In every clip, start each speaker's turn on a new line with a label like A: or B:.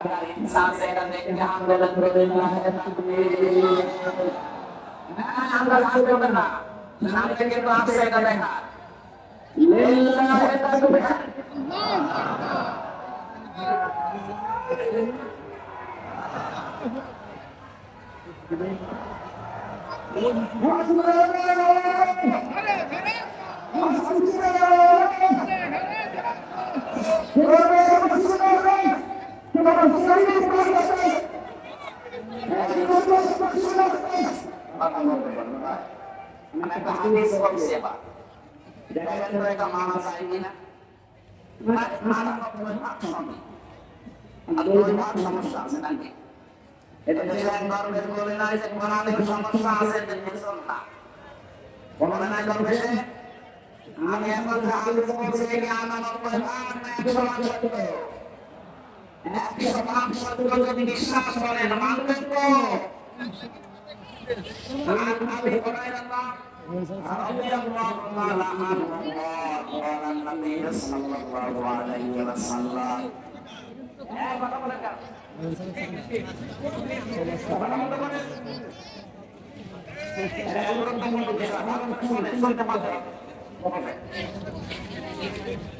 A: इंसान से करने के लिए आंदोलन कर रहा है आंदोलन करना नाम के लिए आप से कर रहा लिल्लाह तकबीर अरे अरे একটা হাদিস সমস্যা আছে নাকি এটা বের নাই যে কোরআনের আছে না নাই করবে আমি এখন যে একশো ভাগ সত্য একশো ভাগ সত্য যদি বিশ্বাস করেন মানবেন তো عن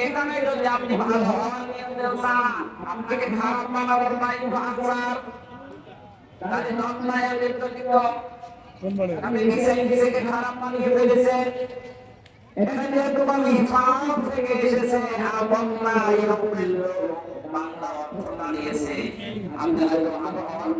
A: এখানে আপনি ভালো আপনাকে খারাপ নন্যায় লিপ্ত আমি নিজে নিজেকে খারাপ বানিয়ে ফেলেছে এখানে যেহেতু আমি খারাপ থেকে বাংলা অর্থ দাঁড়িয়েছে আপনি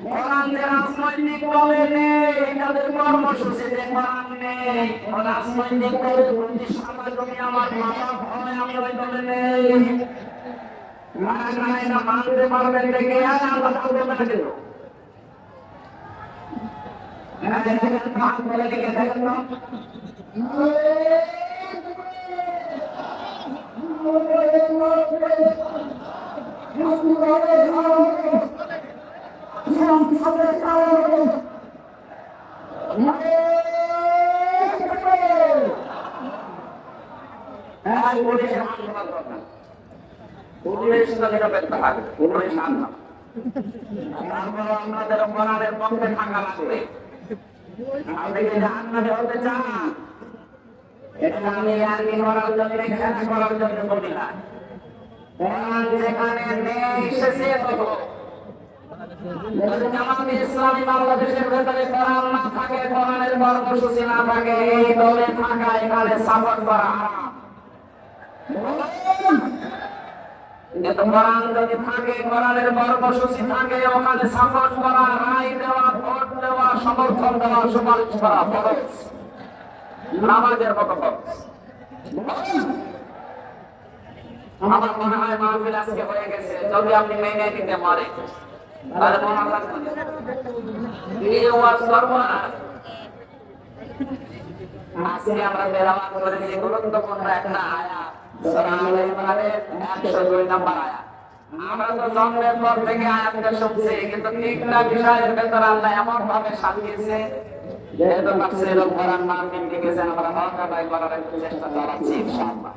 A: যে রাজনৈতিক দলে নেই, তাদের কর্মসূচিতে কোরআন নেই। রাজনৈতিক দলের প্রতি সমাজ যদি আমার বাবা হয়, আমি ওই দলে নেই। মানতে পারবেন দেখে আল্লাহ দিল হ্যাঁ দেখেন, ভাগ বলে দিকে দেখেন না। হ্যাঁ তারপর আমাদের মরারের পক্ষে থাকা লাগবে আপনি কি জান্নাতে হতে চান এটা আমি আর কি করার জন্য খেলা করার জন্য বলি যেখানে নেই তত যদি জামাতে ইসলামী থাকে, কোরআনের কর্মসূচি থাকে ওখানে সাপোর্ট করা। রায় দেওয়া, ভোট দেওয়া, সমর্থন দেওয়া, সুপারিশ করা নামাজের মতো আমার মনে হয় মাহফিল আজকে হয়ে গেছে। যদি আপনি মেনে দিতে পারে আমরা তেলাওয়াত করেছি গুরুত্বপূর্ণ একটা আয়াত সূরা আল ইমরানের 102 নম্বর আয়াত আমরা তো জন্মের পর থেকে আয়াতটা শুনছি কিন্তু তিনটা বিষয়ের ভেতর আল্লাহ এমন ভাবে সাজিয়েছে, যেহেতু তাফসীরুল কোরআন মাহফিল আমরা হক আদায় করার চেষ্টা চালাচ্ছি, ইনশাআল্লাহ।